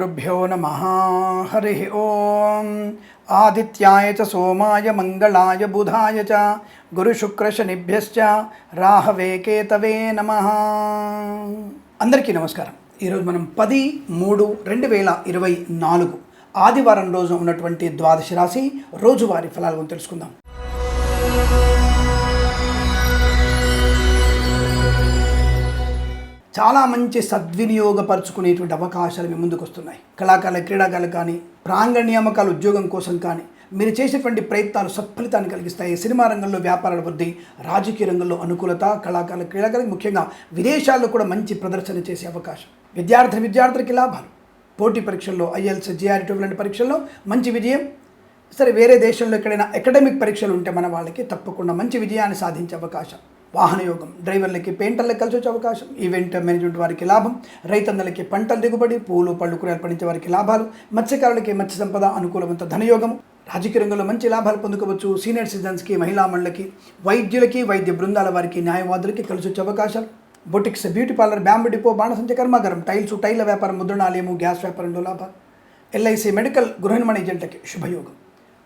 శ్రీగురుభ్యో నమ హరి ఓం ఆదిత్యాయ చ సోమాయ మంగళాయ బుధాయ చ గురుశుక్రశనిభ్యశ్చ రాహవే కేతవే నమ అందరికీ నమస్కారం. ఈరోజు మనం పది మూడు రెండు వేల ఇరవై నాలుగు ఆదివారం రోజు ఉన్నటువంటి ద్వాదశ రాశి రోజువారీ ఫలాల గురించి తెలుసుకుందాం. చాలా మంచి సద్వినియోగపరుచుకునేటువంటి అవకాశాలు మీ ముందుకు వస్తున్నాయి. కళాకారుల క్రీడాకారులు కానీ ప్రాంగణ నియామకాల ఉద్యోగం కోసం కానీ మీరు చేసేటువంటి ప్రయత్నాలు సత్ఫలితాన్ని కలిగిస్తాయి. సినిమా రంగంలో వ్యాపారాల వృద్ధి రాజకీయ రంగంలో అనుకూలత కళాకారుల క్రీడాకారులకు ముఖ్యంగా విదేశాల్లో కూడా మంచి ప్రదర్శన చేసే అవకాశం. విద్యార్థి విద్యార్థులకి లాభాలు. పోటీ పరీక్షల్లో ఐఎల్స్ జిఆర్టీ లాంటి పరీక్షల్లో మంచి విజయం. సరే వేరే దేశంలో ఎక్కడైనా అకాడమిక్ పరీక్షలు ఉంటే మన వాళ్ళకి తప్పకుండా మంచి విజయాన్ని సాధించే అవకాశం. వాహనయోగం. డ్రైవర్లకి పెయింటర్లకు కలిసి వచ్చే అవకాశం. ఈవెంట్ మేనేజ్మెంట్ వారికి లాభం. రైతన్నలకి పంటల దిగుబడి పూలు పళ్ళు కూరలు పండించే వారికి లాభాలు. మత్స్యకారులకి మత్స్య సంపద అనుకూలవంత ధనయోగం. రాజకీయ రంగంలో మంచి లాభాలు పొందుకోవచ్చు. సీనియర్ సిటిజన్స్కి మహిళా మండలకి వైద్యులకి వైద్య బృందాల వారికి న్యాయవాదులకి కలిసి వచ్చే అవకాశాలు. Boutiques beauty parlour bamboo depot బాణసంచ కర్మాగారం టైల్స్ టైల్ల వ్యాపారం ముద్రణాలయము గ్యాస్ వ్యాపారంలో లాభాలు ఎల్ఐసి మెడికల్ గృహ నిర్మాణ ఏజెంట్లకి శుభయోగం.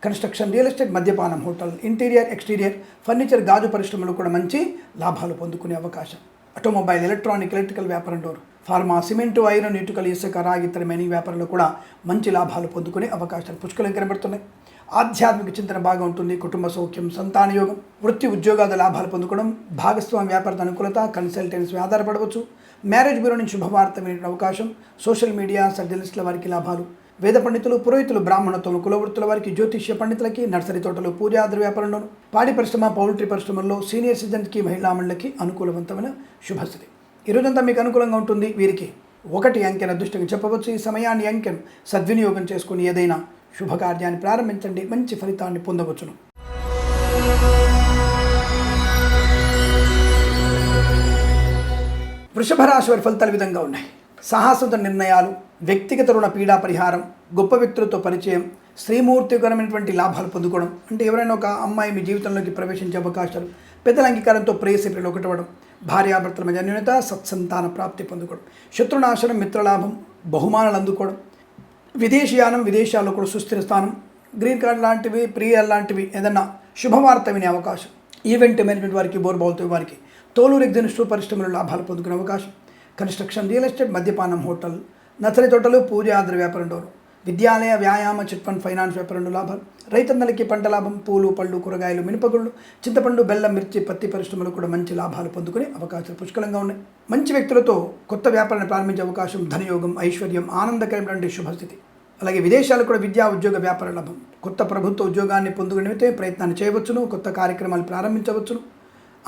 కన్స్ట్రక్షన్ రియల్ ఎస్టేట్ మద్యపానం హోటల్ ఇంటీరియర్ ఎక్స్టీరియర్ ఫర్నిచర్ గాజు పరిశ్రమలు కూడా మంచి లాభాలు పొందుకునే అవకాశం. ఆటోమొబైల్ ఎలక్ట్రానిక్ ఎలక్ట్రికల్ వ్యాపారం డోర్ ఫార్మా సిమెంటు ఐరన్ ఇటుకలు ఇసుక రాగి ఇతర మైనింగ్ వ్యాపారంలో కూడా మంచి లాభాలు పొందుకునే అవకాశాలు పుష్కలం కనబడుతున్నాయి. ఆధ్యాత్మిక చింతన బాగా ఉంటుంది కుటుంబ సౌఖ్యం సంతాన యోగం వృత్తి ఉద్యోగాల లాభాలు పొందుకోవడం భాగస్వామి వ్యాపార అనుకూలత కన్సల్టెన్సీ ఆధారపడవచ్చు. మ్యారేజ్ బ్యూరో నుంచి శుభవార్త వినే అవకాశం సోషల్ మీడియా సర్జలిస్టుల వారికి లాభాలు వేద పండితులు పురోహితులు బ్రాహ్మణత్వం కులవృత్తుల వారికి జ్యోతిష్య పండితులకి నర్సరీ తోటలు పూజాద్ర వ్యాపారంలోను పాడి పరిశ్రమ పౌల్ట్రీ పరిశ్రమల్లో సీనియర్ సిటిజన్కి మహిళా మండలికి అనుకూలవంతమైన శుభశ్రీ ఈ రోజంతా మీకు అనుకూలంగా ఉంటుంది. వీరికి ఒకటి అంకెన అదృష్టంగా చెప్పవచ్చు. ఈ సమయాన్ని అంకెను సద్వినియోగం చేసుకుని ఏదైనా శుభకార్యాన్ని ప్రారంభించండి. మంచి ఫలితాన్ని పొందవచ్చును. వృషభ రాశి వారి ఫలితాలు విధంగా ఉన్నాయి. సాహసత నిర్ణయాలు వ్యక్తిగత రుణ పీడా పరిహారం గొప్ప వ్యక్తులతో పరిచయం శ్రీమూర్తికరమైనటువంటి లాభాలు పొందుకోవడం. అంటే ఎవరైనా ఒక అమ్మాయి మీ జీవితంలోకి ప్రవేశించే అవకాశాలు పెద్దల అంగీకారంతో ప్రేయసిపిలు ఒకటవడం భార్యాభర్తల మధ్య అన్యూనత సత్సంతాన ప్రాప్తి పొందుకోవడం. శత్రునాశనం మిత్రలాభం బహుమానాలు అందుకోవడం. విదేశీయానం విదేశాల్లో కూడా సుస్థిర స్థానం గ్రీన్ కార్డ్ లాంటివి ప్రియర్ లాంటివి ఏదన్నా శుభవార్త వినే అవకాశం. ఈవెంట్ మేనేజ్మెంట్ వారికి బోర్బాల్తో వారికి తోలు ఎగ్జినిస్టు పరిశ్రమలు లాభాలు పొందుకునే అవకాశం. కన్స్ట్రక్షన్ రియల్ ఎస్టేట్ మద్యపానం హోటల్ నర్సరీ తోటలు పూజ ఆద్ర వ్యాపారం డోరు. విద్యాలయ వ్యాయామ చిట్ ఫండ్ ఫైనాన్స్ వ్యాపారంలో లాభాలు. రైతన్నలకి పంట లాభం పూలు పళ్ళు కూరగాయలు మినపగుళ్ళు చింతపండు బెల్లం మిర్చి పత్తి పరిశ్రమలు కూడా మంచి లాభాలు పొందుకునే అవకాశాలు పుష్కలంగా ఉన్నాయి. మంచి వ్యక్తులతో కొత్త వ్యాపారాన్ని ప్రారంభించే అవకాశం ధనయోగం ఐశ్వర్యం ఆనందకరమైనటువంటి శుభస్థితి. అలాగే విదేశాలు కూడా విద్యా ఉద్యోగ వ్యాపార లాభం. కొత్త ప్రభుత్వ ఉద్యోగాన్ని పొందుకునే ప్రయత్నాన్ని చేయవచ్చును కొత్త కార్యక్రమాలు ప్రారంభించవచ్చును.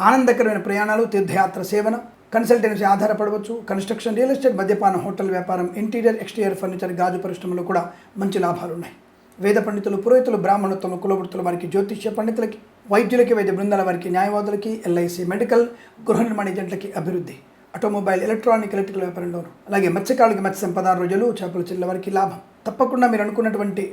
ఆనందకరమైన ప్రయాణాలు తీర్థయాత్ర సేవన కన్సల్టెన్సీ ఆధారపడవచ్చు. కన్స్ట్రక్షన్ రియల్ ఎస్టేట్ మద్యపాన హోటల్ వ్యాపారం ఇంటీరియర్ ఎక్స్టీరియర్ ఫర్నిచర్ గాజు పరిశ్రమలో కూడా మంచి లాభాలు ఉన్నాయి. వేద పండితులు పురోహితులు బ్రాహ్మణత్వం కులవృత్తుల వారికి జ్యోతిష్య పండితులకి వైద్యులకి వైద్య బృందాల వారికి న్యాయవాదులకి ఎల్ఐసి మెడికల్ గృహ నిర్మాణ ఏజెంట్లకి అభివృద్ధి. ఆటోమొబైల్ ఎలక్ట్రానిక్ ఎలక్ట్రికల్ వ్యాపారంలోను. అలాగే మత్స్యకారులకి మత్స్య సంపద రోజులు చేపల చిల్ల వారికి లాభం. తప్పకుండా మీరు అనుకున్నటువంటి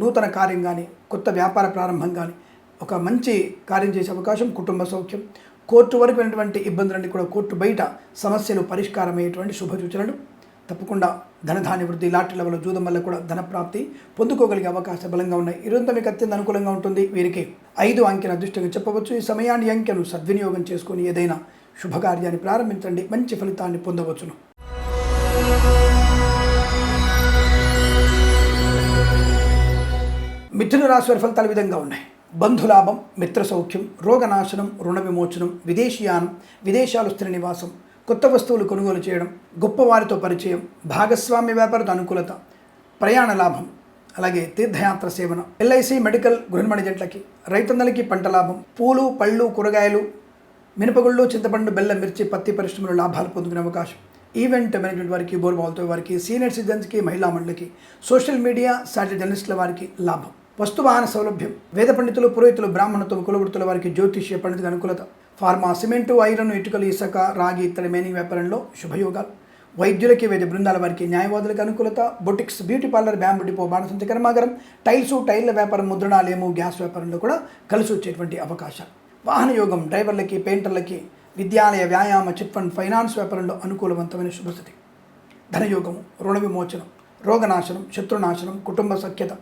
నూతన కార్యం కానీ కొత్త వ్యాపార ప్రారంభం కానీ ఒక మంచి కార్యం చేసే అవకాశం కుటుంబ సౌఖ్యం కోర్టు వరకు అయినటువంటి ఇబ్బందులన్నీ కూడా కోర్టు బయట సమస్యలు పరిష్కారమయ్యేటువంటి శుభ సూచనలు తప్పకుండా ధనధాన్య వృద్ధి లాటరీ లెవెల్ జూదం వల్ల కూడా ధన ప్రాప్తి పొందుకోగలిగే అవకాశం బలంగా ఉన్నాయి. ఇదంతా మీకు అత్యంత అనుకూలంగా ఉంటుంది. వీరికి ఐదు అంకెను అదృష్టంగా చెప్పవచ్చు. ఈ సమయాన్ని అంకెను సద్వినియోగం చేసుకుని ఏదైనా శుభకార్యాన్ని ప్రారంభించండి. మంచి ఫలితాన్ని పొందవచ్చును. మిథున రాశి వారి ఫలితాలు విధంగా ఉన్నాయి. బంధులాభం మిత్ర సౌఖ్యం రోగనాశనం రుణ విమోచనం విదేశీయానం విదేశాలు స్థిర నివాసం కొత్త వస్తువులు కొనుగోలు చేయడం గొప్పవారితో పరిచయం భాగస్వామ్య వ్యాపారత అనుకూలత ప్రయాణ లాభం అలాగే తీర్థయాత్ర సేవన ఎల్ఐసి మెడికల్ గృహమణి జట్లకి రైతన్నలకి పంట లాభం పూలు పళ్ళు కూరగాయలు మినపగుళ్ళు చింతపండు బెల్లం మిర్చి పత్తి పరిశ్రమలు లాభాలు పొందుకునే అవకాశం. ఈవెంట్ మేనేజ్మెంట్ వారికి బోర్బాల్తో వారికి సీనియర్ సిటిజన్స్కి మహిళా మండలికి సోషల్ మీడియా సాటి జర్నలిస్టుల వారికి లాభం. వస్తు వాహన సౌలభ్యం. వేద పండితులు పురోహితులు బ్రాహ్మణత్వం కులవృత్తుల వారికి జ్యోతిష్య పండితుల అనుకూలత. ఫార్మా సిమెంటు ఐరన్ ఇటుకలు ఇసుక రాగి ఇత్తడి మేనింగ్ వ్యాపారంలో శుభయోగాలు. వైద్యులకి వైద్య బృందాల వారికి న్యాయవాదులకు అనుకూలత. Boutiques beauty parlour bamboo depot బాణసంచ కర్మాగారం టైల్సు టైర్ల వ్యాపారం ముద్రణాలయము గ్యాస్ వ్యాపారంలో కూడా కలిసి వచ్చేటువంటి అవకాశాలు. వాహన యోగం డ్రైవర్లకి పెయింటర్లకి విద్యాలయ వ్యాయామ చిట్ ఫండ్ ఫైనాన్స్ వ్యాపారంలో అనుకూలవంతమైన శుభస్థితి. ధనయోగము రుణ విమోచనం రోగనాశనం శత్రునాశనం కుటుంబ సఖ్యత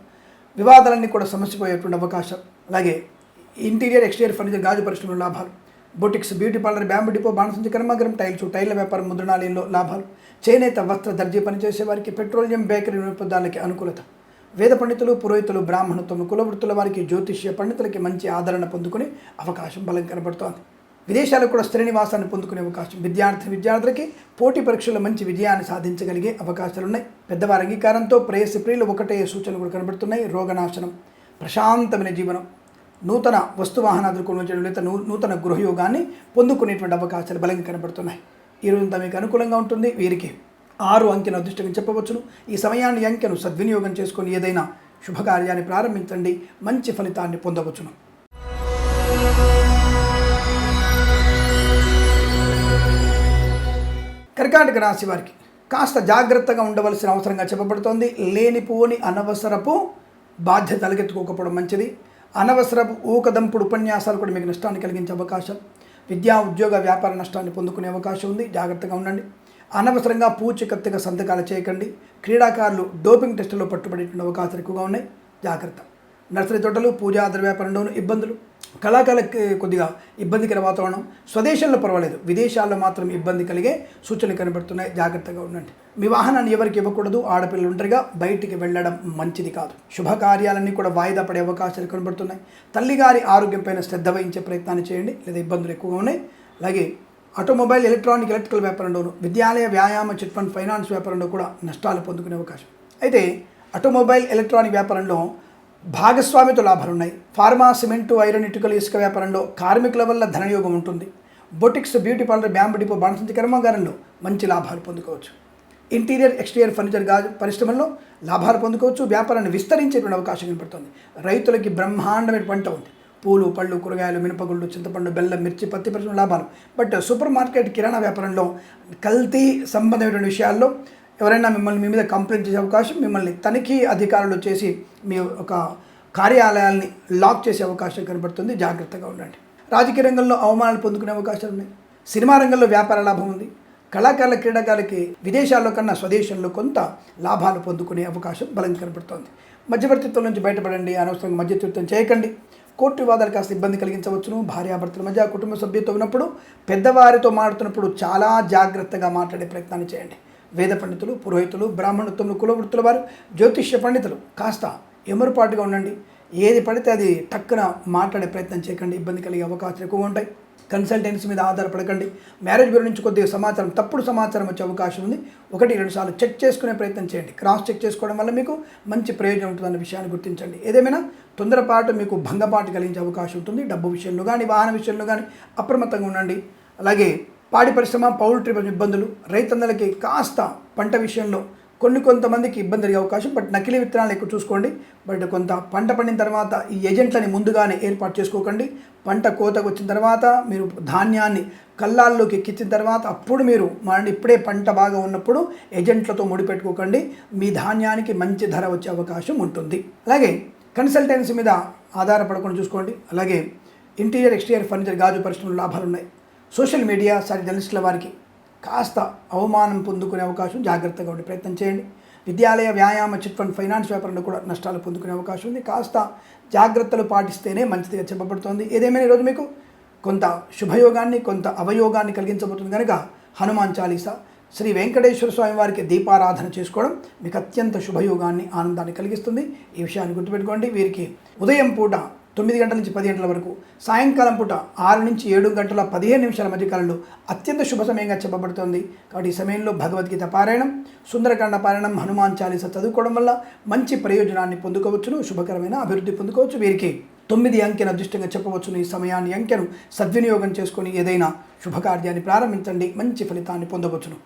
వివాదాలన్నీ కూడా సమస్యపోయేటువంటి అవకాశం. అలాగే ఇంటీరియర్ ఎక్స్టీరియర్ ఫర్నిచర్ గాజు పరిశ్రమలో లాభాలు. Boutiques beauty parlour bamboo depot బాణసంచ కర్మాగరం టైల్స్ టైర్ల వ్యాపారం ముద్రణాలయంలో లాభాలు. చేనేత వస్త్ర దర్జీ పనిచేసే వారికి పెట్రోలియం బేకరీ వినోదాలకి అనుకూలత. వేద పండితులు పురోహితులు బ్రాహ్మణత్వం కులవృత్తుల వారికి జ్యోతిష్య పండితులకి మంచి ఆదరణ పొందుకునే అవకాశం బలం కనబడుతోంది. విదేశాలకు కూడా స్థిర నివాసాన్ని పొందుకునే అవకాశం. విద్యార్థి విద్యార్థులకి పోటీ పరీక్షల్లో మంచి విజయాన్ని సాధించగలిగే అవకాశాలు ఉన్నాయి. పెద్దవారి అంగీకారంతో ప్రేయసి ప్రియులు ఒకటే సూచనలు కూడా కనబడుతున్నాయి. రోగనాశనం ప్రశాంతమైన జీవనం నూతన వస్తువాహన వాహనాదులు కొనుగోలు లేదా నూ నూతన గృహయోగాన్ని పొందుకునేటువంటి అవకాశాలు బలంగా కనబడుతున్నాయి. ఈ మీకు అనుకూలంగా ఉంటుంది. వీరికి ఆరు అంకెను అదృష్టంగా చెప్పవచ్చును. ఈ సమయాన్ని అంకెను సద్వినియోగం చేసుకొని ఏదైనా శుభకార్యాన్ని ప్రారంభించండి. మంచి ఫలితాన్ని పొందవచ్చును. కర్కాటక రాశి వారికి కాస్త జాగ్రత్తగా ఉండవలసిన అవసరంగా చెప్పబడుతోంది. లేనిపోని అనవసరపు బాధ్యత తలకెత్తుకోకపోవడం మంచిది. అనవసరపు ఊకదంపుడు ఉపన్యాసాలు కూడా మీకు నష్టాన్ని కలిగించే అవకాశం. విద్యా ఉద్యోగ వ్యాపార నష్టాన్ని పొందుకునే అవకాశం ఉంది. జాగ్రత్తగా ఉండండి. అనవసరంగా పూచికత్తుగా సంతకాలు చేయకండి. క్రీడాకారులు డోపింగ్ టెస్టులో పట్టుబడేటువంటి అవకాశాలు ఎక్కువగా ఉన్నాయి. జాగ్రత్త. నర్సరీ తోటలు పూజా ఆధార వ్యాపారంలోనూ ఇబ్బందులు. కళాకారులకి కొద్దిగా ఇబ్బందికర వాతావరణం. స్వదేశంలో పర్వాలేదు. విదేశాల్లో మాత్రం ఇబ్బంది కలిగే సూచనలు కనబడుతున్నాయి. జాగ్రత్తగా ఉండండి. మీ వాహనాన్ని ఎవరికి ఇవ్వకూడదు? ఆడపిల్లలు ఒంటరిగా బయటికి వెళ్ళడం మంచిది కాదు. శుభకార్యాలన్నీ కూడా వాయిదా పడే అవకాశాలు కనబడుతున్నాయి. తల్లిగారి ఆరోగ్యంపైన శ్రద్ధ వహించే ప్రయత్నాన్ని చేయండి. లేదా ఇబ్బందులు ఎక్కువగా ఉన్నాయి. అలాగే ఆటోమొబైల్ ఎలక్ట్రానిక్ ఎలక్ట్రికల్ వ్యాపారంలోను విద్యాలయ వ్యాయామ చిట్ ఫండ్ ఫైనాన్స్ వ్యాపారంలో కూడా నష్టాలు పొందుకునే అవకాశం. అయితే ఆటోమొబైల్ ఎలక్ట్రానిక్ వ్యాపారంలో భాగస్వామితో లాభాలు ఉన్నాయి ఫార్మా సిమెంటు ఐరన్ ఇటుకలు ఇసుక వ్యాపారంలో కార్మికుల వల్ల ధనయోగం ఉంటుంది. Boutiques beauty parlour bamboo depot బాణసంచి కర్మాగారంలో మంచి లాభాలు పొందుకోవచ్చు. ఇంటీరియర్ ఎక్స్టీరియర్ ఫర్నిచర్ గాజు పరిశ్రమల్లో లాభాలు పొందుకోవచ్చు. వ్యాపారాన్ని విస్తరించేటువంటి అవకాశం కనపడుతుంది. రైతులకి బ్రహ్మాండమైన పంట ఉంది. పూలు పళ్ళు కూరగాయలు మినపగుళ్ళు చింతపండు బెల్లం మిర్చి పత్తి పరిశ్రమ లాభాలు. బట్ సూపర్ మార్కెట్ కిరాణా వ్యాపారంలో కల్తీ సంబంధమైనటువంటి విషయాల్లో ఎవరైనా మిమ్మల్ని మీ మీద కంప్లైంట్ చేసే అవకాశం మిమ్మల్ని తనిఖీ అధికారులు చేసి మీ ఒక కార్యాలయాల్ని లాక్ చేసే అవకాశం కనబడుతుంది. జాగ్రత్తగా ఉండండి. రాజకీయ రంగంలో అవమానాలు పొందుకునే అవకాశాలు ఉన్నాయి. సినిమా రంగంలో వ్యాపార లాభం ఉంది. కళాకారుల క్రీడాకారులకి విదేశాల్లో కన్నా స్వదేశంలో కొంత లాభాలు పొందుకునే అవకాశం బలం కనబడుతోంది. మధ్యవర్తిత్వం నుంచి బయటపడండి. అనవసరంగా మధ్యవర్తిత్వం చేయకండి. కోర్టు వివాదాలు కాస్త ఇబ్బంది కలిగించవచ్చును. భార్యాభర్తల మధ్య కుటుంబ సభ్యులతో ఉన్నప్పుడు పెద్దవారితో మాట్లాడుతున్నప్పుడు చాలా జాగ్రత్తగా మాట్లాడే ప్రయత్నాన్ని చేయండి. వేద పండితులు పురోహితులు బ్రాహ్మణత్వములు కులవృత్తుల వారు జ్యోతిష్య పండితులు. కాస్త ఎమరుపాటుగా ఉండండి. ఏది పడితే అది టక్కున మాట్లాడే ప్రయత్నం చేయకండి. ఇబ్బంది కలిగే అవకాశాలు ఎక్కువగా ఉంటాయి. కన్సల్టెన్సీ మీద ఆధారపడకండి. మ్యారేజ్ బ్యూరో నుంచి కొద్దిగా సమాచారం తప్పుడు సమాచారం వచ్చే అవకాశం ఉంది. ఒకటి రెండు సార్లు చెక్ చేసుకునే ప్రయత్నం చేయండి. క్రాస్ చెక్ చేసుకోవడం వల్ల మీకు మంచి ప్రయోజనం ఉంటుందన్న విషయాన్ని గుర్తించండి. ఏదేమైనా తొందరపాటు మీకు భంగపాటు కలిగించే అవకాశం ఉంటుంది. డబ్బు విషయంలో కానీ వాహన విషయంలో కానీ అప్రమత్తంగా ఉండండి. అలాగే పాడి పరిశ్రమ పౌల్ట్రీ ఇబ్బందులు రైతన్నలకి కాస్త పంట విషయంలో కొన్ని కొంతమందికి ఇబ్బంది జరిగే అవకాశం బట్ నకిలీ విత్తనాలు ఎక్కువ చూసుకోండి. బట్ కొంత పంట పండిన తర్వాత ఈ ఏజెంట్లని ముందుగానే ఏర్పాటు చేసుకోకండి. పంట కోతకు వచ్చిన తర్వాత మీరు ధాన్యాన్ని కల్లాల్లోకి ఎక్కించిన తర్వాత అప్పుడు మీరు మళ్ళీ ఇప్పుడే పంట బాగా ఉన్నప్పుడు ఏజెంట్లతో ముడిపెట్టుకోకండి మీ ధాన్యానికి మంచి ధర వచ్చే అవకాశం ఉంటుంది. అలాగే కన్సల్టెన్సీ మీద ఆధారపడకుండా చూసుకోండి. అలాగే ఇంటీరియర్ ఎక్స్టీరియర్ ఫర్నిచర్ గాజు పరిశ్రమలు లాభాలు ఉన్నాయి సోషల్ మీడియా సారి జర్నలిస్టుల వారికి కాస్త అవమానం పొందుకునే అవకాశం జాగ్రత్తగా ఉండే ప్రయత్నం చేయండి. విద్యాలయ వ్యాయామ చిట్ ఫండ్ ఫైనాన్స్ వ్యాపారంలో కూడా నష్టాలు పొందుకునే అవకాశం ఉంది. కాస్త జాగ్రత్తలు పాటిస్తేనే మంచిదిగా చెప్పబడుతోంది. ఏదేమైనా ఈరోజు మీకు కొంత శుభయోగాన్ని కొంత అవయోగాన్ని కలిగించబోతుంది కనుక హనుమాన్ చాలీసా శ్రీ వెంకటేశ్వర స్వామి వారికి దీపారాధన చేసుకోవడం మీకు అత్యంత శుభయోగాన్ని ఆనందాన్ని కలిగిస్తుంది. ఈ విషయాన్ని గుర్తుపెట్టుకోండి. వీరికి ఉదయం పూట తొమ్మిది గంటల నుంచి పది గంటల వరకు. సాయంకాలం పూట ఆరు నుంచి ఏడు గంటల పదిహేను నిమిషాల మధ్య కాలంలో అత్యంత శుభ సమయంగా చెప్పబడుతోంది. కాబట్టి ఈ సమయంలో భగవద్గీత పారాయణం సుందరకాండ పారాయణం హనుమాన్ చాలీస చదువుకోవడం వల్ల మంచి ప్రయోజనాన్ని పొందుకోవచ్చును శుభకరమైన అభివృద్ధి పొందుకోవచ్చు వీరికి. తొమ్మిది అంకెను అదృష్టంగా చెప్పవచ్చును ఈ సమయాన్ని అంకెను సద్వినియోగం చేసుకొని ఏదైనా శుభకార్యాన్ని ప్రారంభించండి మంచి ఫలితాన్ని పొందవచ్చును.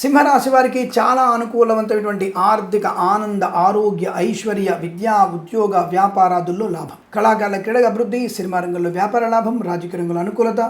సింహరాశి వారికి చాలా అనుకూలవంతమైనటువంటి ఆర్థిక ఆనంద ఆరోగ్య ఐశ్వర్య విద్యా ఉద్యోగ వ్యాపారాదుల్లో లాభం. కళాకారుల క్రీడల అభివృద్ధి సినిమా రంగంలో వ్యాపార లాభం రాజకీయ రంగంలో అనుకూలత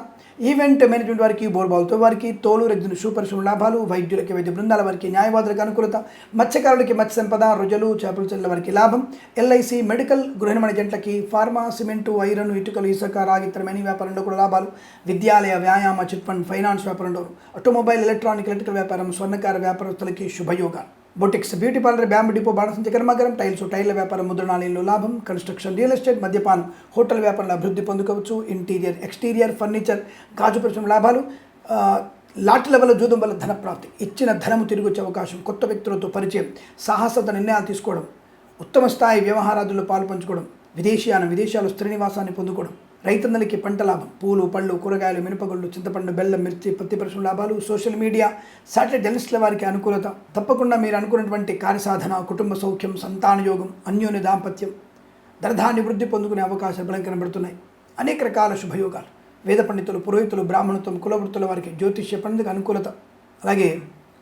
ఈవెంట్ మేనేజ్మెంట్ వారికి బోర్బాల్తో వారికి తోలు రెగ్జిన్ షూ లాభాలు వైద్యులకి వైద్య బృందాల వారికి న్యాయవాదులకు అనుకూలత మత్స్యకారులకి మత్స్య సంపద రుజలు చేపల చెల్ల వారికి లాభం ఎల్ఐసి మెడికల్ గృహ జంట్లకి జంటలకి ఫార్మా సిమెంటు ఐరన్ ఇటుకలు ఇసుక రాగిత్తర మెనీ వ్యాపారంలో కూడా లాభాలు విద్యాలయ వ్యాయామ చిట్ ఫండ్ ఫైనాన్స్ వ్యాపారంలో ఆటోమొబైల్ ఎలక్ట్రానిక్ ఎలక్ట్రికల్ వ్యాపారం స్వర్ణకార వ్యాపారస్తులకి శుభయోగాలు. Boutiques beauty parlour bamboo depot బాణసంచ కర్మాగారం టైల్స్ టైర్ల వ్యాపారం ముద్రణాలయంలో లాభం కన్స్ట్రక్షన్ రియల్ ఎస్టేట్ మద్యపానం హోటల్ వ్యాపారంలో అభివృద్ధి పొందుకోవచ్చు. ఇంటీరియర్ ఎక్స్టీరియర్ ఫర్నిచర్ గాజు పరిశ్రమ లాభాలు ఆ, లాట్ లెవెల్ జూదం వల్ల ధన ప్రాప్తి ఇచ్చిన ధనము తిరిగి వచ్చే అవకాశం కొత్త వ్యక్తులతో పరిచయం సాహసత నిర్ణయాలు తీసుకోవడం ఉత్తమ స్థాయి వ్యవహారాదుల్లో పాల్పంచుకోవడం విదేశీయాన విదేశాలు స్త్రీ నివాసాన్ని పొందుకోవడం. రైతన్నలకి పంట లాభం. పూలు పళ్ళు కూరగాయలు మినపగుళ్ళు చింతపండు బెల్లం మిర్చి పత్తి పరిశ్రమ లాభాలు సోషల్ మీడియా శాటిలైట్ జర్నలిస్టుల వారికి అనుకూలత. తప్పకుండా మీరు అనుకున్నటువంటి కార్యసాధన కుటుంబ సౌఖ్యం సంతాన యోగం అన్యోన్య దాంపత్యం ధనధాన్య వృద్ధి పొందుకునే అవకాశాలు బలం కనబడుతున్నాయి అనేక రకాల శుభయోగాలు. వేద పండితులు పురోహితులు బ్రాహ్మణత్వం కులవృత్తుల వారికి జ్యోతిష్య పండితులకు అనుకూలత. అలాగే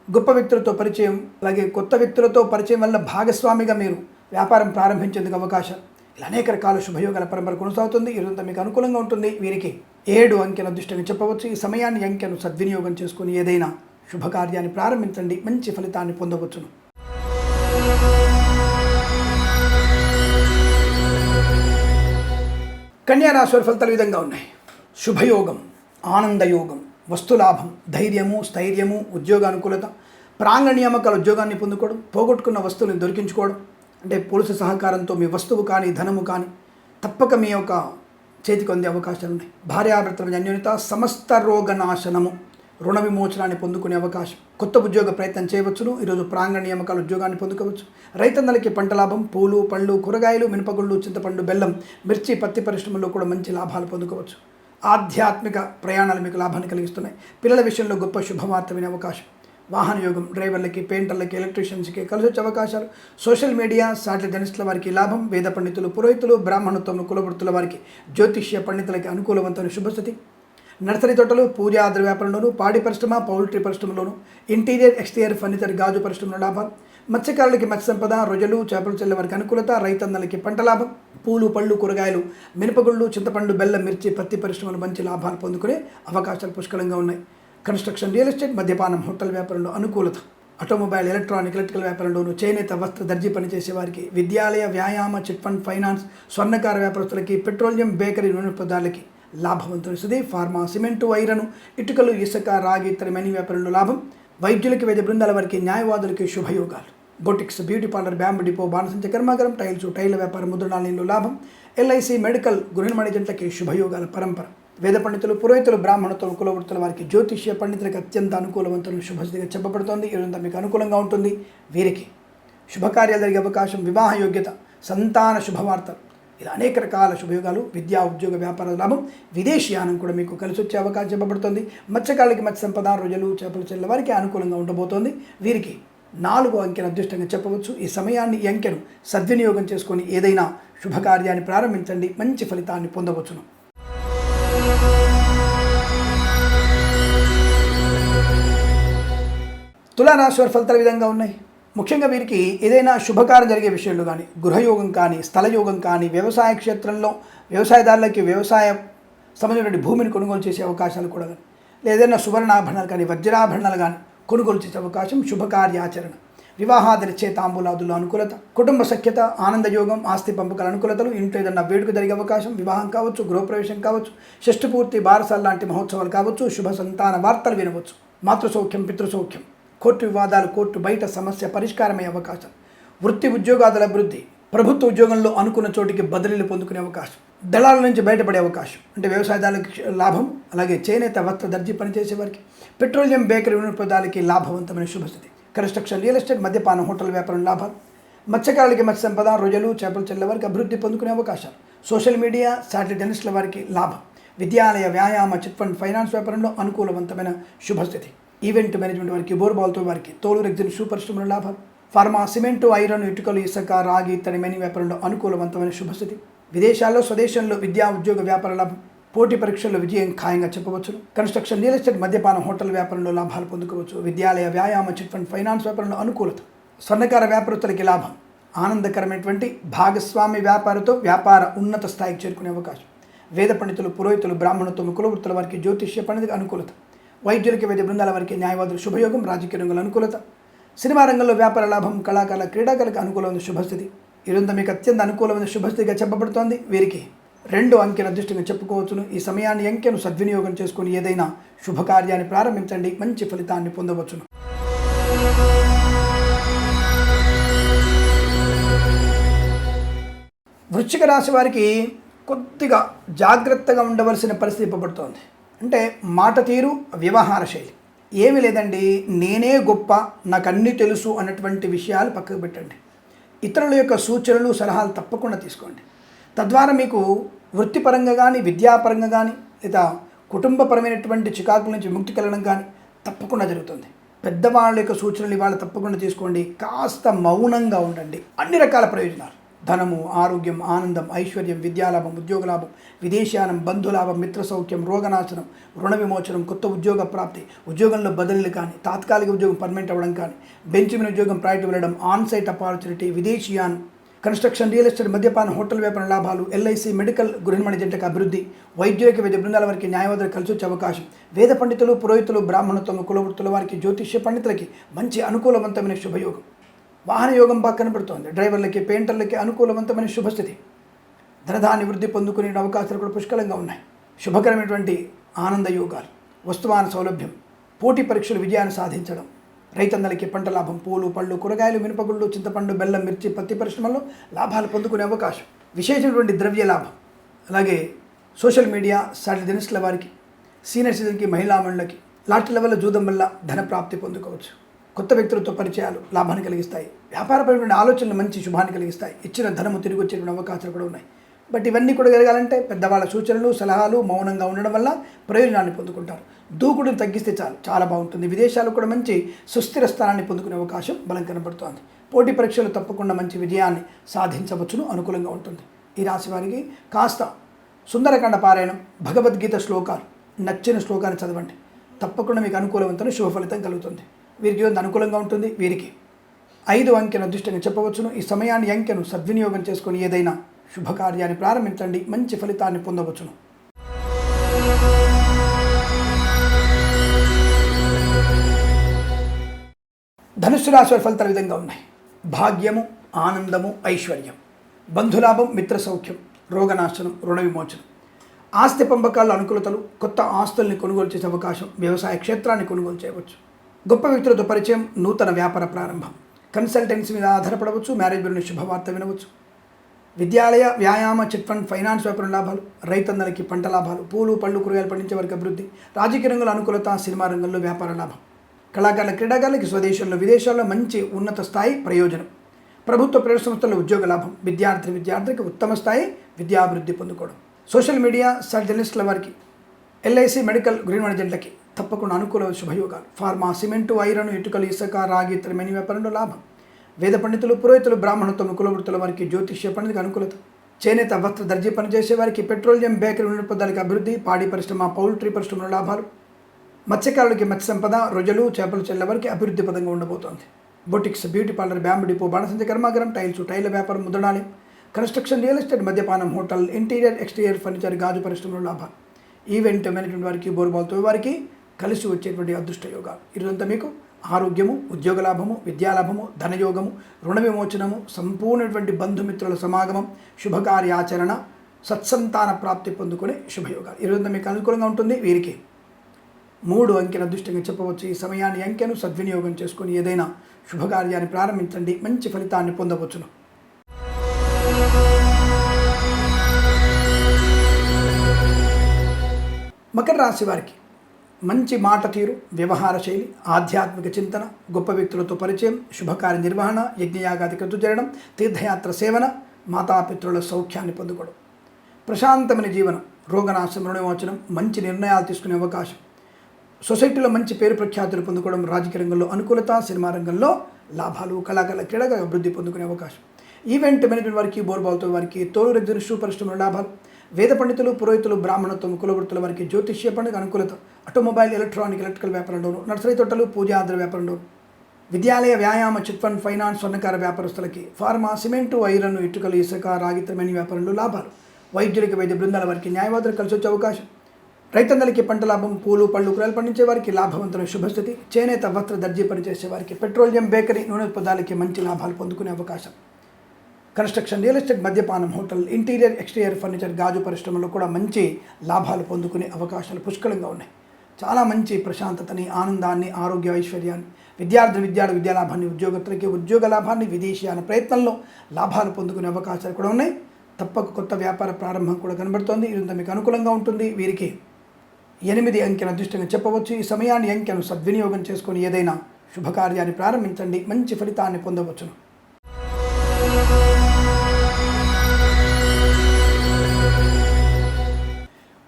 గొప్ప వ్యక్తులతో పరిచయం అలాగే కొత్త వ్యక్తులతో పరిచయం వల్ల భాగస్వామిగా మీరు వ్యాపారం ప్రారంభించేందుకు అవకాశం ఇలా అనేక రకాల శుభయోగాల పరంపర కొనసాగుతుంది. ఇదంతా మీకు అనుకూలంగా ఉంటుంది. వీరికి ఏడు అంకెల దృష్టిని చెప్పవచ్చు. ఈ సమయాన్ని అంకెను సద్వినియోగం చేసుకుని ఏదైనా శుభకార్యాన్ని ప్రారంభించండి. మంచి ఫలితాన్ని పొందవచ్చును. కన్యారాశి ఫలితాలు విధంగా ఉన్నాయి. శుభయోగం ఆనందయోగం వస్తులాభం ధైర్యము స్థైర్యము ఉద్యోగ అనుకూలత ప్రాంగణ నియామకాల ఉద్యోగాన్ని పొందుకోవడం పోగొట్టుకున్న వస్తువుని దొరికించుకోవడం అంటే పోలీసు సహకారంతో మీ వస్తువు కానీ ధనము కానీ తప్పక మీ యొక్క చేతికి అందే అవకాశాలు ఉన్నాయి. భార్యాభర్తల అన్యోన్యత సమస్త రోగ నాశనము రుణ విమోచనాన్ని పొందుకునే అవకాశం. కొత్త ఉద్యోగ ప్రయత్నం చేయవచ్చును. ఈరోజు ప్రాంగణ నియామకాల ఉద్యోగాన్ని పొందుకోవచ్చు. రైతన్నలకి పంట లాభం పూలు పళ్ళు కూరగాయలు మినపగుళ్ళు చింతపండు బెల్లం మిర్చి పత్తి పరిశ్రమల్లో కూడా మంచి లాభాలు పొందుకోవచ్చు. ఆధ్యాత్మిక ప్రయాణాలు మీకు లాభాన్ని కలిగిస్తున్నాయి. పిల్లల విషయంలో గొప్ప శుభవార్త వినే అవకాశం. వాహన యోగం డ్రైవర్లకి పెయింటర్లకి ఎలక్ట్రీషియన్స్కి కలిసి వచ్చే అవకాశాలు. సోషల్ మీడియా సాటిలైట్ జర్నలిస్టుల వారికి లాభం వేద పండితులు పురోహితులు బ్రాహ్మణత్వం కులవృత్తుల వారికి జ్యోతిష్య పండితులకి అనుకూలవంతమైన శుభస్థితి. నర్సరీ తోటలు పూజాద్ర వ్యాపారంలోను పాడి పరిశ్రమ పౌల్ట్రీ పరిశ్రమలోను ఇంటీరియర్ ఎక్స్టీరియర్ ఫర్నిచర్ గాజు పరిశ్రమలో లాభాలు. మత్స్యకారులకి మత్స్య సంపద రొయ్యలు చేపలు చెల్లె వారికి అనుకూలత రైతన్నలకి పంట లాభం. పూలు పళ్ళు కూరగాయలు మినపగుళ్ళు చింతపండు బెల్లం మిర్చి పత్తి పరిశ్రమలు మంచి లాభాలు పొందుకునే అవకాశాలు పుష్కలంగా ఉన్నాయి. కన్స్ట్రక్షన్ రియల్ ఎస్టేట్ మద్యపానం హోటల్ వ్యాపారంలో అనుకూలత ఆటోమొబైల్ ఎలక్ట్రానిక్ ఎలక్ట్రికల్ వ్యాపారంలోను చేనేత వస్త్ర దర్జీ పనిచేసే వారికి విద్యాలయ వ్యాయామ చిట్ ఫండ్ ఫైనాన్స్ స్వర్ణకార వ్యాపారస్తులకి పెట్రోలియం బేకరీ నూనె పదార్థాలకి లాభవంతునిస్తుంది ఫార్మా సిమెంటు వైరను ఇటుకలు ఇసుక రాగి ఇతర మెనీ వ్యాపారంలో లాభం. వైద్యులకి వైద్య బృందాల వారికి న్యాయవాదులకి శుభయోగాలు. Boutiques beauty parlour bamboo depot బాణసంచ కర్మాగారం టైల్స్ టైల్ వ్యాపారం ముద్రణాలయంలో లాభం. ఎల్ఐసి మెడికల్ గృహ జంటలకి శుభయోగాల పరంపర. వేద పండితులు పురోహితులు బ్రాహ్మణత్వం కులవృత్తుల వారికి జ్యోతిష్య పండితులకు అత్యంత అనుకూలవంతులు శుభస్థితిగా చెప్పబడుతోంది. ఈరోజంతా మీకు అనుకూలంగా ఉంటుంది. వీరికి శుభకార్యాలు జరిగే అవకాశం వివాహ యోగ్యత సంతాన శుభవార్తలు ఇలా అనేక రకాల శుభయోగాలు విద్యా ఉద్యోగ వ్యాపార లాభం విదేశీయానం కూడా మీకు కలిసి వచ్చే అవకాశం చెప్పబడుతుంది. మత్స్యకారులకి మత్స్య సంపద రొయ్యలు చేపలు చెల్ల వారికి అనుకూలంగా ఉండబోతోంది. వీరికి నాలుగు అంకెను అదృష్టంగా చెప్పవచ్చు. ఈ సమయాన్ని ఈ అంకెను సద్వినియోగం చేసుకొని ఏదైనా శుభకార్యాన్ని ప్రారంభించండి. మంచి ఫలితాన్ని పొందవచ్చును. తులారాశి వారి ఫలితాలు విధంగా ఉన్నాయి? ముఖ్యంగా వీరికి ఏదైనా శుభకార్యం జరిగే విషయంలో కానీ గృహయోగం కానీ స్థలయోగం కానీ వ్యవసాయ క్షేత్రంలో వ్యవసాయదారులకి వ్యవసాయ సంబంధించిన భూమిని కొనుగోలు చేసే అవకాశాలు కూడా కానీ లేదైనా సువర్ణాభరణాలు కానీ వజ్రాభరణాలు కానీ కొనుగోలు చేసే అవకాశం శుభకార్యాచరణ. వివాహాదరిచే తాంబూలాదుల అనుకూలత కుటుంబ సఖ్యత ఆనందయోగం ఆస్తి పంపకాల అనుకూలతలు ఇంట్లో ఏదైనా వేడుక జరిగే అవకాశం వివాహం కావచ్చు గృహప్రవేశం కావచ్చు షష్ఠపూర్తి బారసాల లాంటి మహోత్సవాలు కావచ్చు శుభ సంతాన వార్తలు వినవచ్చు. మాతృసౌఖ్యం పితృసౌఖ్యం. కోర్టు వివాదాలు కోర్టు బయట సమస్య పరిష్కారమయ్యే అవకాశం. వృత్తి ఉద్యోగాదుల అభివృద్ధి. ప్రభుత్వ ఉద్యోగంలో అనుకున్న చోటికి బదిలీలు పొందుకునే అవకాశం. దళాల నుంచి బయటపడే అవకాశం. అంటే వ్యవసాయదారులకి లాభం అలాగే చేనేత వస్త్ర దర్జీ పనిచేసే వారికి పెట్రోలియం బేకరీ వినోదాలకి లాభవంతమైన శుభస్థితి. కన్స్ట్రక్షన్ రియల్ ఎస్టేట్ మద్యపానం హోటల్ వ్యాపారం లాభాలు మత్స్యకారులకి మత్స్య సంపద రొయ్యలు చేపలు చెల్లె వారికి అభివృద్ధి పొందుకునే అవకాశాలు. సోషల్ మీడియా శాటిలైట్ జర్నలిస్టుల వారికి లాభం. విద్యాలయ వ్యాయామ చిట్ ఫండ్ ఫైనాన్స్ వ్యాపారంలో అనుకూలవంతమైన శుభస్థితి. ఈవెంట్ మేనేజ్మెంట్ వారికి బోర్బాల్తో వారికి తోలు రెగ్జిన్ షూ లాభం. ఫార్మా సిమెంటు ఐరన్ ఇటుకలు ఇసుక రాగి ఇత్తడి మెనీ వ్యాపారంలో అనుకూలవంతమైన శుభస్థితి. విదేశాల్లో స్వదేశంలో విద్యా ఉద్యోగ వ్యాపార లాభం. పోటీ పరీక్షల్లో విజయం ఖాయంగా చెప్పవచ్చును కన్స్ట్రక్షన్ రియల్ ఎస్టేట్ మద్యపానం హోటల్ వ్యాపారంలో లాభాలు పొందుకోవచ్చు. విద్యాలయ వ్యాయామ చిట్ ఫండ్ ఫైనాన్స్ వ్యాపారంలో అనుకూలత. స్వర్ణకార వ్యాపారస్తులకి లాభం. ఆనందకరమైనటువంటి భాగస్వామి వ్యాపారతో వ్యాపార ఉన్నత స్థాయికి చేరుకునే అవకాశం. వేద పండితులు పురోహితులు బ్రాహ్మణత్వం కులవృత్తుల వారికి జ్యోతిష్య పండితులకు అనుకూలత. వైద్యులకి వైద్య బృందాల వారికి న్యాయవాదులు శుభయోగం రాజకీయ రంగుల అనుకూలత. సినిమా రంగంలో వ్యాపార లాభం కళాకారుల క్రీడాకారులకు అనుకూలమైన శుభస్థితి. ఇదంతా మీకు అత్యంత అనుకూలమైన శుభస్థితిగా చెప్పబడుతోంది వీరికి. రెండు అంకెను అదృష్టంగా చెప్పుకోవచ్చును. ఈ సమయాన్ని అంకెను సద్వినియోగం చేసుకుని ఏదైనా శుభకార్యాన్ని ప్రారంభించండి. మంచి ఫలితాన్ని పొందవచ్చును. వృశ్చిక రాశి వారికి కొద్దిగా జాగ్రత్తగా ఉండవలసిన పరిస్థితి ఇవ్వబడుతోంది. అంటే మాట తీరు వ్యవహార శైలి. ఏమీ లేదండి నేనే గొప్ప నాకు అన్నీ తెలుసు అన్నటువంటి విషయాలు పక్కకు పెట్టండి. ఇతరుల యొక్క సూచనలు సలహాలు తప్పకుండా తీసుకోండి. తద్వారా మీకు వృత్తిపరంగా కానీ విద్యాపరంగా కానీ లేదా కుటుంబపరమైనటువంటి చికాకుల నుంచి ముక్తి కలగడం కానీ తప్పకుండా జరుగుతుంది. పెద్దవాళ్ళ యొక్క సూచనలు ఇవాళ తప్పకుండా తీసుకోండి. కాస్త మౌనంగా ఉండండి. అన్ని రకాల ప్రయోజనాలు. ధనము ఆరోగ్యం ఆనందం ఐశ్వర్యం విద్యాలాభం ఉద్యోగలాభం విదేశానం బంధులాభం మిత్ర సౌఖ్యం రోగనాశనం రుణ విమోచనం కొత్త ఉద్యోగ ప్రాప్తి ఉద్యోగంలో బదిలీలు కానీ తాత్కాలిక ఉద్యోగం పర్మనెంట్ అవ్వడం కానీ బెంచ్ మీద ఉద్యోగం ప్రైవేట్ వెళ్ళడం ఆన్సైట్ అపార్చునిటీ విదేశీయానం కన్స్ట్రక్షన్ రియల్ ఎస్టేట్ మద్యపాన హోటల్ వ్యాపార లాభాలు ఎల్ఐసి మెడికల్ గృహనిర్మాణ జంటకు అభివృద్ధి వైద్యులకి వైద్య బృందాల వారికి న్యాయవాదులు కలిసి వచ్చే అవకాశం. వేద పండితులు పురోహితులు బ్రాహ్మణత్వం కులవృత్తుల వారికి జ్యోతిష్య పండితులకి మంచి అనుకూలవంతమైన శుభయోగం. వాహన యోగం బాగా కనబడుతోంది. డ్రైవర్లకి పెయింటర్లకి అనుకూలవంతమైన శుభస్థితి. ధనధాన్ని వృద్ధి పొందుకునే అవకాశాలు కూడా పుష్కలంగా ఉన్నాయి. శుభకరమైనటువంటి ఆనంద యోగాలు వస్తువాన సౌలభ్యం పోటీ పరీక్షలు విజయాన్ని సాధించడం రైతన్నలకి పంట లాభం పూలు పళ్ళు కూరగాయలు మినపగుళ్ళు చింతపండు బెల్లం మిర్చి పత్తి పరిశ్రమల్లో లాభాలు పొందుకునే అవకాశం. విశేషమైనటువంటి ద్రవ్య లాభం. అలాగే సోషల్ మీడియా సాటి వారికి సీనియర్ సిటిజన్కి మహిళా మండలకి లాంటి లెవెల్ జూదం వల్ల ధన ప్రాప్తి పొందుకోవచ్చు. కొత్త వ్యక్తులతో పరిచయాలు లాభాన్ని కలిగిస్తాయి. వ్యాపారపరమైన ఆలోచనలు మంచి శుభాన్ని కలిగిస్తాయి. ఇచ్చిన ధనము తిరిగి వచ్చేటువంటి అవకాశాలు కూడా ఉన్నాయి. బట్ ఇవన్నీ కూడా జరగాలంటే పెద్దవాళ్ళ సూచనలు సలహాలు మౌనంగా ఉండడం వల్ల ప్రయోజనాన్ని పొందుకుంటారు. దూకుడును తగ్గిస్తే చాలు చాలా బాగుంటుంది. విదేశాలు కూడా మంచి సుస్థిర స్థానాన్ని పొందుకునే అవకాశం బలం కనబడుతోంది. పోటీ పరీక్షలు తప్పకుండా మంచి విజయాన్ని సాధించవచ్చును అనుకూలంగా ఉంటుంది. ఈ రాశి వారికి కాస్త సుందరకాండ పారాయణం భగవద్గీత శ్లోకాలు నచ్చిన శ్లోకాన్ని చదవండి. తప్పకుండా మీకు అనుకూలవంతమైన శుభ ఫలితం కలుగుతుంది. వీరికి కొంత అనుకూలంగా ఉంటుంది. వీరికి ఐదు అంకెను అదృష్టంగా చెప్పవచ్చును. ఈ సమయాన్ని అంకెను సద్వినియోగం చేసుకొని ఏదైనా శుభకార్యాన్ని ప్రారంభించండి. మంచి ఫలితాన్ని పొందవచ్చును. ధనుసు రాశి వారి ఫలితాలు విధంగా ఉన్నాయి. భాగ్యము ఆనందము ఐశ్వర్యం. బంధులాభం మిత్ర సౌఖ్యం రోగనాశనం రుణ విమోచనం. ఆస్తి పంపకాల అనుకూలతలు కొత్త ఆస్తుల్ని కొనుగోలు చేసే అవకాశం వ్యవసాయ క్షేత్రాన్ని కొనుగోలు చేయవచ్చు. గొప్ప వ్యక్తులతో పరిచయం నూతన వ్యాపార ప్రారంభం. కన్సల్టెన్సీ మీద ఆధారపడవచ్చు మ్యారేజ్ బిల్లు శుభవార్త వినవచ్చు. విద్యాలయ వ్యాయామ చిట్ ఫండ్ ఫైనాన్స్ వ్యాపారం లాభాలు రైతన్నలకి పంట లాభాలు పూలు పళ్ళు కూరగాయలు పండించే వారికి అభివృద్ధి రాజకీయ రంగంలో అనుకూలత సినిమా రంగంలో వ్యాపార లాభం. కళాకారుల క్రీడాకారులకి స్వదేశంలో విదేశాల్లో మంచి ఉన్నత స్థాయి ప్రయోజనం. ప్రభుత్వ ప్రైవేట్ సంస్థల్లో ఉద్యోగ లాభం విద్యార్థి విద్యార్థికి ఉత్తమ స్థాయి విద్యాభివృద్ధి పొందుకోవడం. సోషల్ మీడియా జర్నలిస్టుల వారికి ఎల్ఐసి మెడికల్ గ్రీన్ మేనేజెంట్లకి తప్పకుండా అనుకూల శుభయోగాలు. ఫార్మా సిమెంటు ఐరన్ ఇటుకలు ఇసుక రాగి ఇతర మెని వ్యాపారంలో లాభం. వేద పండితులు పురోహితులు బ్రాహ్మణత్వం కులవృత్తుల వారికి జ్యోతిష్య పండితులకు అనుకూలత. చేనేత వస్త్ర దర్జీ పనిచేసే వారికి పెట్రోలియం బేకరీ నూనె అభివృద్ధి పాడి పరిశ్రమ పౌల్ట్రీ పరిశ్రమల లాభాలు. మత్స్యకారులకి మత్స్య సంపద రొజలు చేపలు చెల్లవారికి అభివృద్ధి పదంగా ఉండబోతోంది. Boutiques beauty parlour bamboo depot బాణసంచ కర్మాగారం టైల్స్ టైల వ్యాపారం ముద్రణాలయం. కన్స్ట్రక్షన్ రియల్ ఎస్టేట్ మద్యపానం హోటల్ ఇంటీరియర్ ఎక్స్టీరియర్ ఫర్నిచర్ గాజు పరిశ్రమలో లాభాలు. ఈవెంట్ మేనేజ్మెంట్ వారికి బోర్బాల్తో వారికి కలిసి వచ్చేటువంటి అదృష్ట యోగాలు. ఇదంతా మీకు ఆరోగ్యము ఉద్యోగ లాభము విద్యాలాభము ధనయోగము రుణ విమోచనము సంపూర్ణటువంటి బంధుమిత్రుల సమాగమం శుభకార్యాచరణ సత్సంతాన ప్రాప్తి పొందుకునే శుభయోగాలు. ఈరోజు మీకు అనుకూలంగా ఉంటుంది. వీరికి మూడు అంకెల అదృష్టంగా చెప్పవచ్చు. ఈ సమయాన్ని అంకెను సద్వినియోగం చేసుకొని ఏదైనా శుభకార్యాన్ని ప్రారంభించండి. మంచి ఫలితాన్ని పొందవచ్చును. మకర రాశి వారికి మంచి మాట తీరు వ్యవహార శైలి ఆధ్యాత్మిక చింతన గొప్ప వ్యక్తులతో పరిచయం శుభకార్య నిర్వహణ యజ్ఞయాగాది కృతు చేయడం తీర్థయాత్ర సేవన మాతాపితృల సౌఖ్యాన్ని పొందుకోవడం. ప్రశాంతమైన జీవనం రోగనాశం రుణవిమోచనం మంచి నిర్ణయాలు తీసుకునే అవకాశం. సొసైటీలో మంచి పేరు ప్రఖ్యాతులు పొందుకోవడం రాజకీయ రంగంలో అనుకూలత సినిమా రంగంలో లాభాలు కళాకారుల క్రీడగా అభివృద్ధి పొందుకునే అవకాశం. ఈవెంట్ మేనేజ్మెంట్ వారికి బోర్బాల్తో వారికి తోలు రెగ్జర్ షూ పరిశ్రమలో లాభాలు. వేద పండితులు పురోహితులు బ్రాహ్మణత్వం కులవృత్తుల వారికి జ్యోతిష్య పండుగ అనుకూలత. ఆటోమొబైల్ ఎలక్ట్రానిక్ ఎలక్ట్రికల్ వ్యాపారంలోను నర్సరీ తోటలు పూజా వ్యాపారంలోను విద్యాలయ వ్యాయామ చిట్ ఫండ్ ఫైనాన్స్ స్వర్ణకార వ్యాపారస్తులకి ఫార్మా సిమెంటు ఐరన్ ఇటుకలు ఇసుక రాగిత్రమైన వ్యాపారంలో లాభాలు. వైద్యులకి వైద్య బృందాల వారికి న్యాయవాదులు కలిసి వచ్చే అవకాశం. రైతన్నలకి పంట లాభం పూలు పళ్ళు కూరలు పండించే వారికి లాభవంతమైన శుభస్థితి. చేనేత వస్త్ర దర్జీ పనిచేసే వారికి పెట్రోలియం బేకరీ నూనె పదాలకి మంచి లాభాలు పొందుకునే అవకాశం. కన్స్ట్రక్షన్ రియల్ ఎస్టేట్ మద్యపానం హోటల్ ఇంటీరియర్ ఎక్స్టీరియర్ ఫర్నిచర్ గాజు పరిశ్రమలో కూడా మంచి లాభాలు పొందుకునే అవకాశాలు పుష్కలంగా ఉన్నాయి. చాలా మంచి ప్రశాంతతని ఆనందాన్ని ఆరోగ్య ఐశ్వర్యాన్ని విద్యార్థి విద్యార్థి విద్యాలాభాన్ని ఉద్యోగత్తులకి ఉద్యోగ లాభాన్ని విదేశీయాన ప్రయత్నంలో లాభాలు పొందుకునే అవకాశాలు కూడా ఉన్నాయి. తప్పక కొత్త వ్యాపార ప్రారంభం కూడా కనబడుతోంది. ఇది మీకు అనుకూలంగా ఉంటుంది. వీరికి ఎనిమిది అంకెను అదృష్టంగా చెప్పవచ్చు. ఈ సమయాన్ని అంకెను సద్వినియోగం చేసుకొని ఏదైనా శుభకార్యాన్ని ప్రారంభించండి. మంచి ఫలితాన్ని పొందవచ్చును.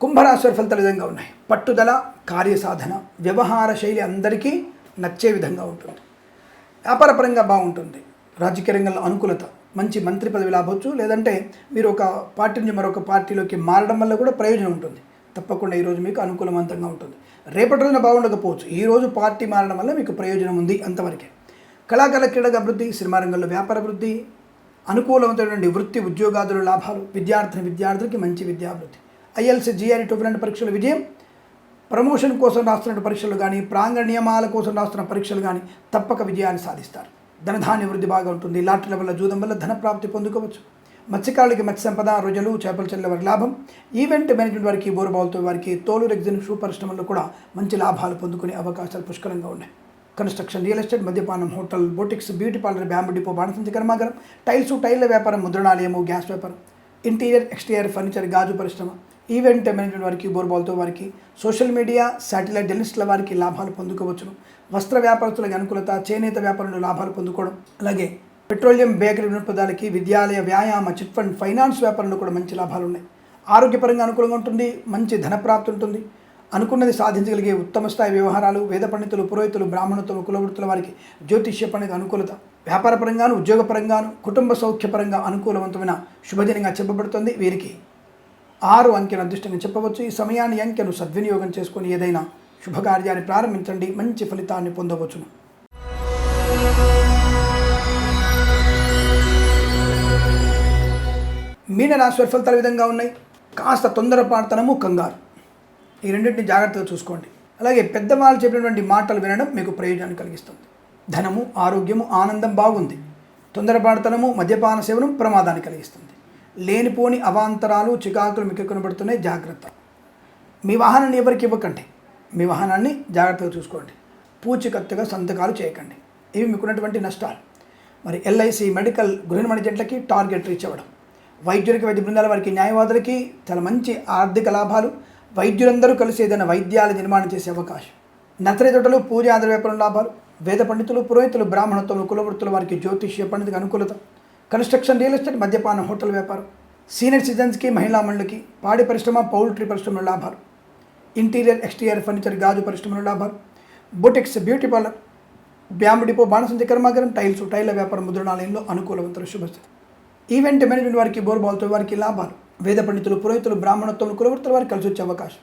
కుంభరాశి ఫలితాలు విధంగా ఉన్నాయి? పట్టుదల కార్యసాధన వ్యవహార శైలి అందరికీ నచ్చే విధంగా ఉంటుంది. వ్యాపారపరంగా బాగుంటుంది. రాజకీయ రంగంలో అనుకూలత మంచి మంత్రి పదవి లాభవచ్చు లేదంటే మీరు ఒక పార్టీ నుంచి మరొక పార్టీలోకి మారడం వల్ల కూడా ప్రయోజనం ఉంటుంది. తప్పకుండా ఈరోజు మీకు అనుకూలవంతంగా ఉంటుంది. రేపటి రోజున బాగుండకపోవచ్చు. ఈరోజు పార్టీ మారడం వల్ల మీకు ప్రయోజనం ఉంది అంతవరకే. కళాకళ క్రీడల అభివృద్ధి సినిమా రంగంలో వ్యాపార అభివృద్ధి అనుకూలమైనటువంటి వృత్తి ఉద్యోగాదుల లాభాలు విద్యార్థిని విద్యార్థులకి మంచి విద్యాభివృద్ధి. ఐఎల్సీ జిఆర్ఈ టూ రెండు పరీక్షల విజయం. ప్రమోషన్ కోసం రాస్తున్న పరీక్షలు కానీ ప్రాంగణ నియమాల కోసం రాస్తున్న పరీక్షలు కానీ తప్పక విజయాన్ని సాధిస్తారు. ధనధాన్య వృద్ధి బాగా ఉంటుంది. లాటరీల వల్ల జూదం వల్ల ధన ప్రాప్తి పొందుకోవచ్చు. మత్స్యకారులకి మత్స్య సంపద రోజులు చేపల చెల్లె వారి లాభం. ఈవెంట్ మేనేజ్మెంట్ వారికి బోరుబావులతో వారికి తోలు రెగ్జిన్ షూ పరిశ్రమల్లో కూడా మంచి లాభాలు పొందుకునే అవకాశాలు పుష్కలంగా ఉన్నాయి. కన్స్ట్రక్షన్ రియల్ ఎస్టేట్ మద్యపానం hotel boutiques beauty parlour bamboo depot బాణసంచి కర్మాగారం టైల్స్ టైల్ల వ్యాపారం ముద్రణాలయము గ్యాస్ వ్యాపారం ఇంటీరియర్ ఎక్స్టీరియర్ ఫర్నిచర్ గాజు పరిశ్రమ ఈవెంట్ మేనేజ్మెంట్ వారికి బోర్బాల్తో వారికి సోషల్ మీడియా శాటిలైట్ జర్నలిస్టుల వారికి లాభాలు పొందుకోవచ్చును. వస్త్ర వ్యాపారస్తులకి అనుకూలత చేనేత వ్యాపారంలో లాభాలు పొందుకోవడం అలాగే పెట్రోలియం బేకరీ వినోత్పదాలకి విద్యాలయ వ్యాయామ చిట్ ఫండ్ ఫైనాన్స్ వ్యాపారంలో కూడా మంచి లాభాలు ఉన్నాయి. ఆరోగ్యపరంగా అనుకూలంగా ఉంటుంది మంచి ధనప్రాప్తి ఉంటుంది. అనుకున్నది సాధించగలిగే ఉత్తమ స్థాయి వ్యవహారాలు వేద పండితులు పురోహితులు బ్రాహ్మణుతులు కులవృత్తుల వారికి జ్యోతిష్య పండిత అనుకూలత వ్యాపారపరంగాను ఉద్యోగపరంగాను కుటుంబ సౌఖ్యపరంగా అనుకూలవంతమైన శుభదినంగా చెప్పబడుతుంది. వీరికి ఆరు అంకెను అదృష్టంగా చెప్పవచ్చు. ఈ సమయాన్ని అంకెను సద్వినియోగం చేసుకొని ఏదైనా శుభకార్యాన్ని ప్రారంభించండి. మంచి ఫలితాన్ని పొందవచ్చును. మీనరాశి ఫలితాల విధంగా ఉన్నాయి? కాస్త తొందరపాటుతనము కంగారు. ఈ రెండింటిని జాగ్రత్తగా చూసుకోండి. అలాగే పెద్దవాళ్ళు చెప్పినటువంటి మాటలు వినడం మీకు ప్రయోజనాన్ని కలిగిస్తుంది. ధనము ఆరోగ్యము ఆనందం బాగుంది. తొందరపాటుతనము మద్యపాన సేవనం ప్రమాదాన్ని కలిగిస్తుంది. లేనిపోని అవాంతరాలు చికాకులు మీకు కనబడుతున్నాయి జాగ్రత్త. మీ వాహనాన్ని ఎవరికి ఇవ్వకండి? మీ వాహనాన్ని జాగ్రత్తగా చూసుకోండి. పూచికత్తుగా సంతకాలు చేయకండి. ఇవి మీకున్నటువంటి నష్టాలు. మరి ఎల్ఐసి మెడికల్ గృహ నిర్మాణ టార్గెట్ రీచ్ అవ్వడం. వైద్యులకి వైద్య బృందాల వారికి న్యాయవాదులకి చాలా మంచి ఆర్థిక లాభాలు. వైద్యులందరూ కలిసి ఏదైనా వైద్యాలు నిర్మాణం చేసే అవకాశం. నర్సరీ తోటలు పూజ ఆధార వ్యాపారం లాభాలు. వేద పండితులు పురోహితులు బ్రాహ్మణత్వం కులవృత్తుల వారికి జ్యోతిష్య పండితులకు అనుకూలత. కన్స్ట్రక్షన్ రియల్ ఎస్టేట్ మద్యపానం హోటల్ వ్యాపారం సీనియర్ సిటిజన్స్కి మహిళా మండలికి పాడి పరిశ్రమ పౌల్ట్రీ పరిశ్రమల లాభాలు ఇంటీరియర్ ఎక్స్టీరియర్ ఫర్నిచర్ గాజు పరిశ్రమల లాభాలు boutiques beauty parlour bamboo depot బాణసంచి కర్మాగారం టైల్స్ టైల్ల వ్యాపారం ముద్రణాలయంలో అనుకూలవంతుల శుభస్థితి ఈవెంట్ మేనేజ్మెంట్ వారికి బోర్బాల్తో వారికి లాభాలు వేద పండితులు పురోహితులు బ్రాహ్మణత్వం కులవృత్తుల వారికి కలిసి వచ్చే అవకాశం.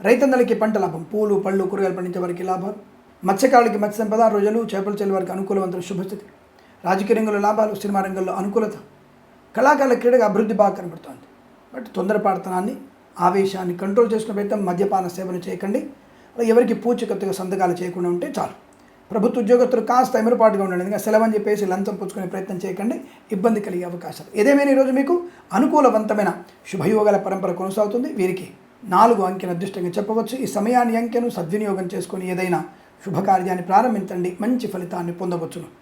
రైతన్నలకి పంట లాభం పూలు పళ్ళు కూరగాయలు పండించే వారికి లాభాలు మత్స్యకారులకి మత్స్య సంపద రోజులు చేపలు చేయాలి వారికి అనుకూలవంతుల శుభస్థితి. రాజకీయ రంగంలో లాభాలు సినిమా రంగంలో అనుకూలత. కళాకారుల క్రీడగా అభివృద్ధి బాగా కనబడుతోంది. బట్ తొందరపాడుతనాన్ని ఆవేశాన్ని కంట్రోల్ చేసుకున్న ప్రయత్నం మద్యపాన సేవన చేయకండి. అలా ఎవరికి పూచికత్తుగా సంతకాలు చేయకుండా ఉంటే చాలు. ప్రభుత్వ ఉద్యోగస్తులు కాస్త ఎమరపాటుగా ఉండండి. ఎందుకంటే సెలవు అని చెప్పేసి లంచం పుచ్చుకునే ప్రయత్నం చేయకండి. ఇబ్బంది కలిగే అవకాశాలు. ఏదేమైనా ఈరోజు మీకు అనుకూలవంతమైన శుభయోగాల పరంపర కొనసాగుతుంది. వీరికి నాలుగు అంకెను అదృష్టంగా చెప్పవచ్చు. ఈ సమయాన్ని అంకెను సద్వినియోగం చేసుకొని ఏదైనా శుభకార్యాన్ని ప్రారంభించండి. మంచి ఫలితాన్ని పొందవచ్చును.